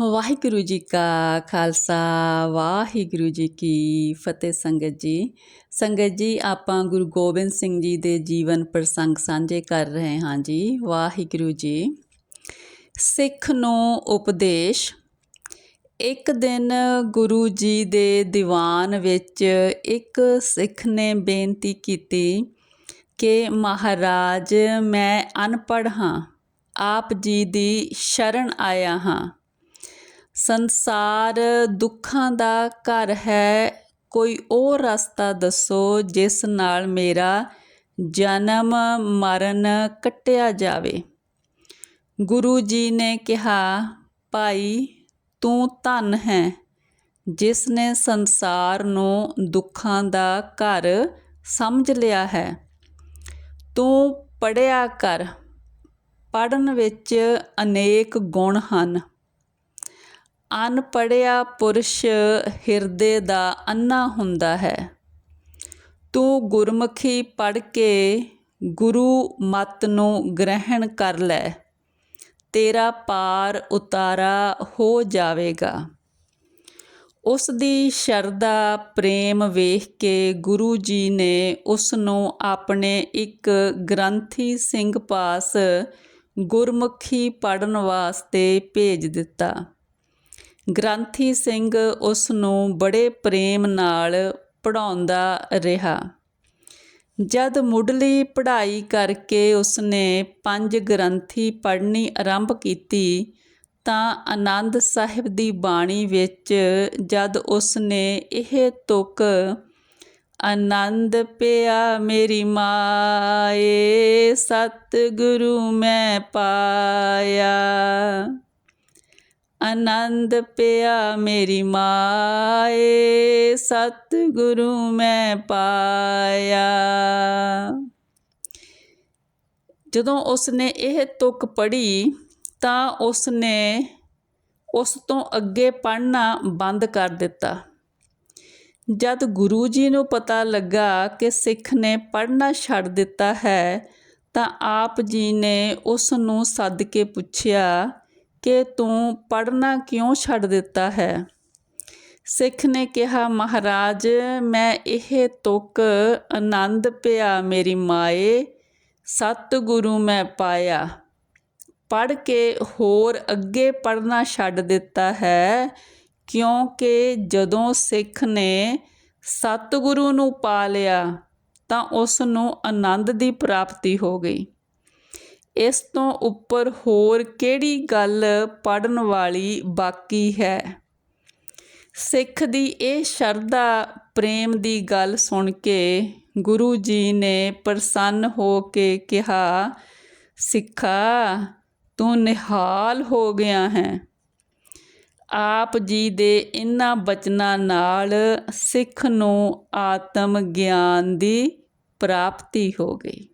ਵਾਹਿਗੁਰੂ ਜੀ ਕਾ ਖਾਲਸਾ, ਵਾਹਿਗੁਰੂ ਜੀ ਕੀ ਫਤਿਹ ਸੰਗਤ ਜੀ। ਸੰਗਤ ਜੀ, ਆਪਾਂ ਗੁਰੂ ਗੋਬਿੰਦ ਸਿੰਘ ਜੀ ਦੇ ਜੀਵਨ ਪ੍ਰਸੰਗ ਸਾਂਝੇ ਕਰ ਰਹੇ ਹਾਂ ਜੀ, ਵਾਹਿਗੁਰੂ ਜੀ। ਸਿੱਖ ਨੂੰ ਉਪਦੇਸ਼, ਇੱਕ ਦਿਨ ਗੁਰੂ ਜੀ ਦੇ ਦੀਵਾਨ ਵਿੱਚ ਇੱਕ ਸਿੱਖ ਨੇ ਬੇਨਤੀ ਕੀਤੀ ਕਿ, ਮਹਾਰਾਜ, ਮੈਂ ਅਨਪੜ੍ਹ ਹਾਂ, ਆਪ ਜੀ ਦੀ ਸ਼ਰਨ ਆਇਆ ਹਾਂ। ਸੰਸਾਰ ਦੁੱਖਾਂ ਦਾ ਘਰ ਹੈ, ਕੋਈ ਉਹ ਰਸਤਾ ਦੱਸੋ ਜਿਸ ਨਾਲ ਮੇਰਾ ਜਨਮ ਮਰਨ ਕੱਟਿਆ ਜਾਵੇ। ਗੁਰੂ ਜੀ ਨੇ ਕਿਹਾ, ਭਾਈ, ਤੂੰ ਧਨ ਹੈ, ਜਿਸ ਨੇ ਸੰਸਾਰ ਨੂੰ ਦੁੱਖਾਂ ਦਾ ਘਰ ਸਮਝ ਲਿਆ ਹੈ। ਤੂੰ ਪੜਿਆ ਕਰ ਪੜਨ ਵਿੱਚ ਅਨੇਕ ਗੁਣ ਹਨ। ਅਨਪੜਿਆ ਪੁਰਸ਼ ਹਿਰਦੇ ਦਾ ਅੰਨਾ ਹੁੰਦਾ ਹੈ। ਤੂੰ ਗੁਰਮੁਖੀ ਪੜ ਕੇ ਗੁਰੂ ਮਤ ਨੂੰ ਗ੍ਰਹਿਣ ਕਰ ਲੈ। ਤੇਰਾ ਪਾਰ ਉਤਾਰਾ ਹੋ ਜਾਵੇਗਾ। ਉਸ ਦੀ ਸ਼ਰਧਾ ਪ੍ਰੇਮ ਵੇਖ ਕੇ ਗੁਰੂ ਜੀ ਨੇ ਉਸ ਨੂੰ ਆਪਣੇ ਇੱਕ ਗ੍ਰੰਥੀ ਸਿੰਘ ਪਾਸ ਗੁਰਮੁਖੀ ਪੜਨ ਵਾਸਤੇ ਭੇਜ ਦਿੱਤਾ। ਗ੍ਰੰਥੀ ਸਿੰਘ ਉਸ ਨੂੰ ਬੜੇ ਪ੍ਰੇਮ ਨਾਲ ਪੜਾਉਂਦਾ ਰਿਹਾ। ਜਦ ਮੁੱਢਲੀ ਪੜ੍ਹਾਈ ਕਰਕੇ ਉਸਨੇ ਪੰਜ ਗ੍ਰੰਥੀ ਪੜ੍ਹਨੀ ਆਰੰਭ ਕੀਤੀ, ਤਾਂ ਆਨੰਦ ਸਾਹਿਬ ਦੀ ਬਾਣੀ ਵਿੱਚ ਜਦ ਉਸਨੇ ਇਹ ਤੁਕ, ਆਨੰਦ ਪਿਆ ਮੇਰੀ ਮਾਏ, ਸਤਿਗੁਰੂ ਮੈਂ ਪਾਇਆ। ਆਨੰਦ ਪਿਆ ਮੇਰੀ ਮਾਏ, ਸਤਿਗੁਰੂ ਮੈਂ ਪਾਇਆ। ਜਦੋਂ ਉਸਨੇ ਇਹ ਤੁਕ ਪੜ੍ਹੀ, ਤਾਂ ਉਸਨੇ ਉਸ ਤੋਂ ਅੱਗੇ ਪੜ੍ਹਨਾ ਬੰਦ ਕਰ ਦਿੱਤਾ। ਜਦ ਗੁਰੂ ਜੀ ਨੂੰ ਪਤਾ ਲੱਗਾ ਕਿ ਸਿੱਖ ਨੇ ਪੜ੍ਹਨਾ ਛੱਡ ਦਿੱਤਾ ਹੈ, ਤਾਂ ਆਪ ਜੀ ਨੇ ਉਸ ਨੂੰ ਸੱਦ ਕੇ ਪੁੱਛਿਆ ਕਿ ਤੂੰ ਪੜ੍ਹਨਾ ਕਿਉਂ ਛੱਡ ਦਿੱਤਾ ਹੈ? ਸਿੱਖ ਨੇ ਕਿਹਾ, ਮਹਾਰਾਜ, ਮੈਂ ਇਹ ਤੁਕ ਆਨੰਦ ਪਿਆ ਮੇਰੀ ਮਾਏ, ਸਤਿਗੁਰੂ ਮੈਂ ਪਾਇਆ। ਪੜ ਕੇ ਹੋਰ ਅੱਗੇ ਪੜਨਾ ਛੱਡ ਦਿੱਤਾ ਹੈ, ਕਿਉਂਕਿ ਜਦੋਂ ਸਿੱਖ ਨੇ ਸਤਿਗੁਰੂ ਨੂੰ ਪਾ ਲਿਆ, ਤਾਂ ਉਸ ਨੂੰ ਆਨੰਦ ਦੀ ਪ੍ਰਾਪਤੀ ਹੋ ਗਈ। ਇਸ ਤੋਂ ਉੱਪਰ ਹੋਰ ਕਿਹੜੀ ਗੱਲ ਪੜਨ ਵਾਲੀ ਬਾਕੀ ਹੈ? ਸਿੱਖ ਦੀ ਇਹ ਸ਼ਰਧਾ, ਪ੍ਰੇਮ ਦੀ ਗੱਲ ਸੁਣ ਕੇ ਗੁਰੂ ਜੀ ਨੇ ਪ੍ਰਸੰਨ ਹੋ ਕੇ ਕਿਹਾ, ਸਿੱਖਾ, ਤੂੰ ਨਿਹਾਲ ਹੋ ਗਿਆ ਹੈ। ਆਪ ਜੀ ਦੇ ਇਨ੍ਹਾਂ ਬਚਨਾਂ ਨਾਲ ਸਿੱਖ ਨੂੰ ਆਤਮ ਗਿਆਨ ਦੀ ਪ੍ਰਾਪਤੀ ਹੋ ਗਈ।